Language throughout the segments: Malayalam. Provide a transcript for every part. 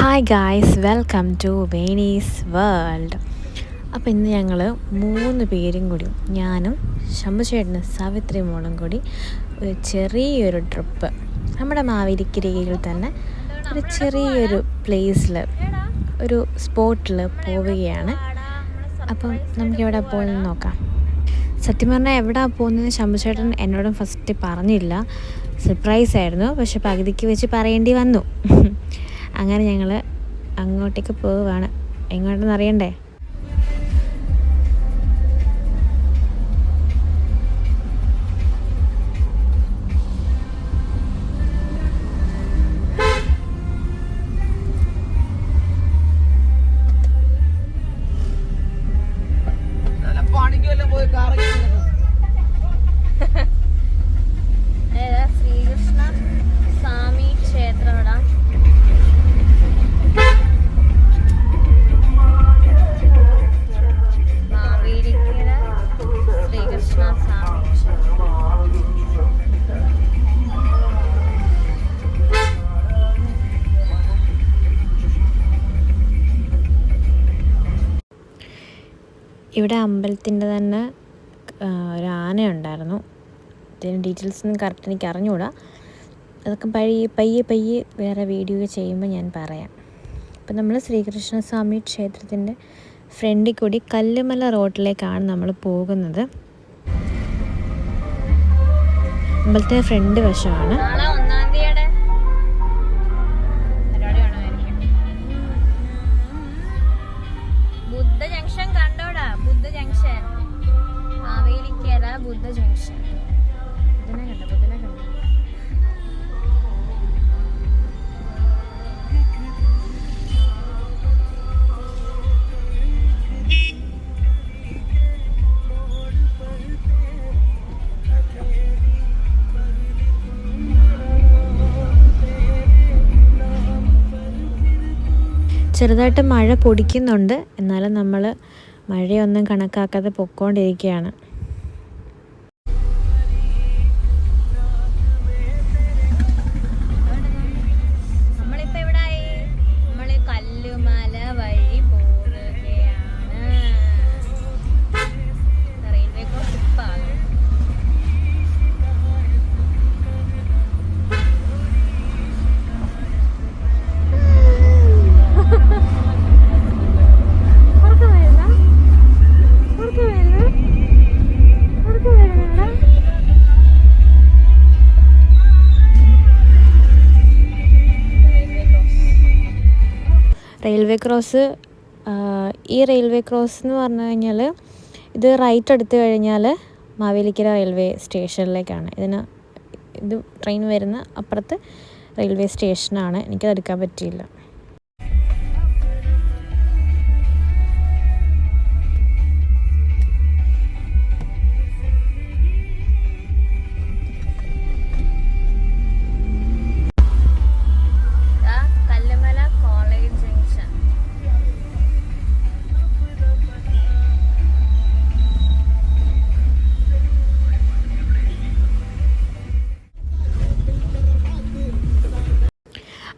Hi guys welcome to Veni's world അപ്പോൾ ഇന്ന് ഞങ്ങൾ മൂന്ന് പേരും കൂടി ഞാനും ശംഭുചേട്ടനും സാവിത്രി മോളും കൂടി ഒരു ചെറിയൊരു ട്രിപ്പ് നമ്മുടെ മാവേലിക്കരയിൽ തന്നെ ഒരു ചെറിയൊരു പ്ലേസിൽ ഒരു സ്പോട്ടിൽ പോവുകയാണ്. അപ്പം നമുക്ക് എവിടെ പോകുന്നത് നോക്കാം. സത്യം പറഞ്ഞാൽ എവിടെ പോകുന്നത് ശംഭുചേട്ടൻ എന്നോടും ഫസ്റ്റ് പറഞ്ഞില്ല. സർപ്രൈസ് ആയിരുന്നു. പക്ഷെ പകുതിക്ക് വെച്ച് പറയേണ്ടി വന്നു. അങ്ങനെ ഞങ്ങൾ അങ്ങോട്ടേക്ക് പോവുകയാണ് എങ്ങോട്ടെന്ന് അറിയണ്ടേ പണിക്കുമല്ലോ ഇവിടെ അമ്പലത്തിന്റെ തന്നെ ഒരു ഒരു ആനയുണ്ടായിരുന്നു. അതിന്റെ ഡീറ്റെയിൽസ് ഒന്നും കറക്റ്റ് എനിക്ക് അറിഞ്ഞുകൂടാ. അതൊക്കെ പയ്യെ പയ്യെ പയ്യെ വേറെ വീഡിയോ ചെയ്യുമ്പോൾ ഞാൻ പറയാം. അപ്പം നമ്മൾ ശ്രീകൃഷ്ണസ്വാമി ക്ഷേത്രത്തിന്റെ ഫ്രണ്ടിൽ കൂടി കല്ലുമല റോഡിലേക്കാണ് നമ്മൾ പോകുന്നത്. അമ്പലത്തിന്റെ ഫ്രണ്ട് വശമാണ്. ബുദ്ധ ജംഗ്ഷൻ. ബുദ്ധനെ കണ്ട? ബുദ്ധനെ കണ്ട? ചെറുതായിട്ട് മഴ പൊടിക്കുന്നുണ്ട്. എന്നാലും നമ്മൾ മഴയൊന്നും കണക്കാക്കാതെ പൊക്കോണ്ടിരിക്കുകയാണ്. റെയിൽവേ ക്രോസ് ഈ റെയിൽവേ ക്രോസ് എന്ന് പറഞ്ഞു കഴിഞ്ഞാൽ ഇത് റൈറ്റ് എടുത്തു കഴിഞ്ഞാൽ മാവേലിക്കര റെയിൽവേ സ്റ്റേഷനിലേക്കാണ്. ഇതിന് ഇത് ട്രെയിൻ വരുന്ന അപ്പുറത്ത് റെയിൽവേ സ്റ്റേഷനാണ്. എനിക്കത് എടുക്കാൻ പറ്റിയില്ല.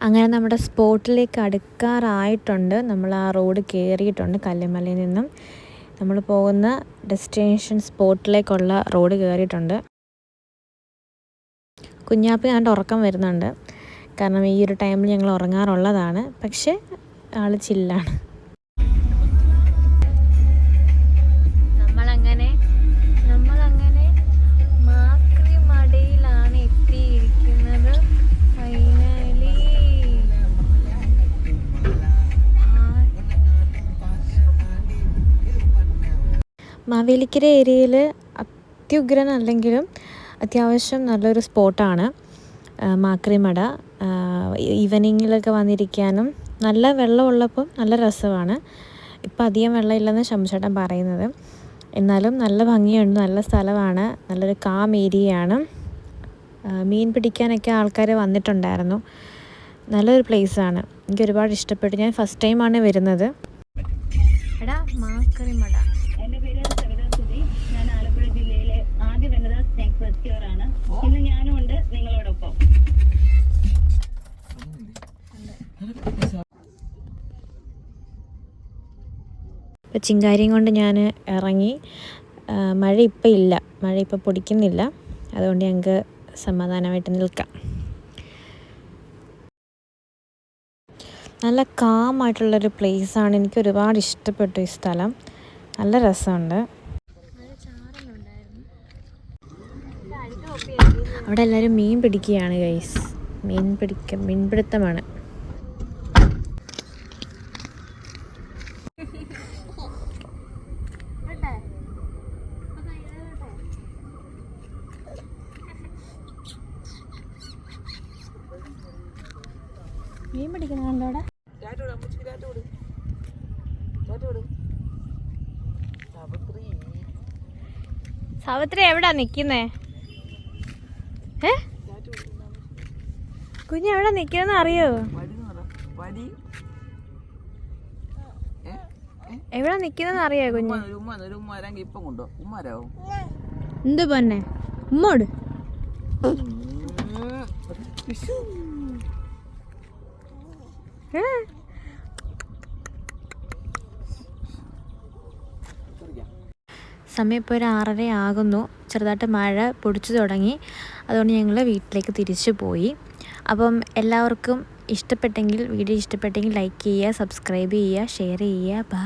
അങ്ങനെ നമ്മുടെ സ്പോട്ടിലേക്ക് അടുക്കാറായിട്ടുണ്ട്. നമ്മൾ ആ റോഡ് കയറിയിട്ടുണ്ട് കല്ലുമലയിൽ നിന്നും. നമ്മൾ പോകുന്ന ഡെസ്റ്റിനേഷൻ സ്പോട്ടിലേക്കുള്ള റോഡ് കയറിയിട്ടുണ്ട്. കുഞ്ഞാപ്പി കണ്ട് ഉറക്കം വരുന്നുണ്ട്. കാരണം ഈ ഒരു ടൈമിൽ ഞങ്ങൾ ഉറങ്ങാറുള്ളതാണ്. പക്ഷേ ആൾ ചില്ലാണ് മാവേലിക്കര ഏരിയയിൽ അത്യുഗ്രൻ അല്ലെങ്കിലും അത്യാവശ്യം നല്ലൊരു സ്പോട്ടാണ്. മാക്രിമട. ഈവനിങ്ങിലൊക്കെ വന്നിരിക്കാനും നല്ല വെള്ളമുള്ളപ്പം നല്ല രസമാണ്. ഇപ്പം അധികം വെള്ളമില്ലെന്ന് ശംശേട്ടൻ പറയുന്നത്. എന്നാലും നല്ല ഭംഗിയുണ്ട് നല്ല സ്ഥലമാണ് നല്ലൊരു കാം ഏരിയയാണ്. മീൻ പിടിക്കാനൊക്കെ ആൾക്കാർ വന്നിട്ടുണ്ടായിരുന്നു. നല്ലൊരു പ്ലേസാണ്. എനിക്ക് ഒരുപാട് ഇഷ്ടപ്പെട്ടു. ഞാൻ ഫസ്റ്റ് ടൈമാണ് വരുന്നത്. എടാ മാക്രി സെക്യൂർ ഇന്ന് ഞാനും ഉണ്ട് നിങ്ങളോടൊപ്പം. അപ്പോൾ ചിങ്കാരിയും കൊണ്ട് ഞാൻ ഇറങ്ങി. മഴ ഇപ്പം ഇല്ല. മഴ ഇപ്പം പൊടിക്കുന്നില്ല. അതുകൊണ്ട് ഞങ്ങൾക്ക് സമാധാനമായിട്ട് നിൽക്കാം. നല്ല കാമായിട്ടുള്ളൊരു പ്ലേസാണ് എനിക്ക് ഒരുപാട് ഇഷ്ടപ്പെട്ടു ഈ സ്ഥലം. നല്ല രസമുണ്ട്. അവിടെ എല്ലാവരും മീൻ പിടിക്കുകയാണ് ഗൈസ് മീൻ പിടിക്ക മീൻപിടുത്തമാണ് മീൻ പിടിക്കുന്നുണ്ടോ അവിടെ. സാവിത്രി എവിടാ നിക്കുന്നേ? ഏ? കുഞ്ഞ് എവിടെ നിക്കുന്ന അറിയോ? എവിടെ നിൽക്കുന്നെന്ന് അറിയോ കുഞ്ഞ്? എന്ത് പൊന്നെ? ഉമ്മോട് ഏ? സമയം ഇപ്പോൾ ഒരു ആറര ആകുന്നു. ചെറുതായിട്ട് മഴ പൊടിച്ചു തുടങ്ങി. അതുകൊണ്ട് ഞങ്ങൾ വീട്ടിലേക്ക് തിരിച്ചു പോയി. അപ്പം എല്ലാവർക്കും ഇഷ്ടപ്പെട്ടെങ്കിൽ വീഡിയോ ഇഷ്ടപ്പെട്ടെങ്കിൽ ലൈക്ക് ചെയ്യുക സബ്സ്ക്രൈബ് ചെയ്യുക ഷെയർ ചെയ്യുക. ബാ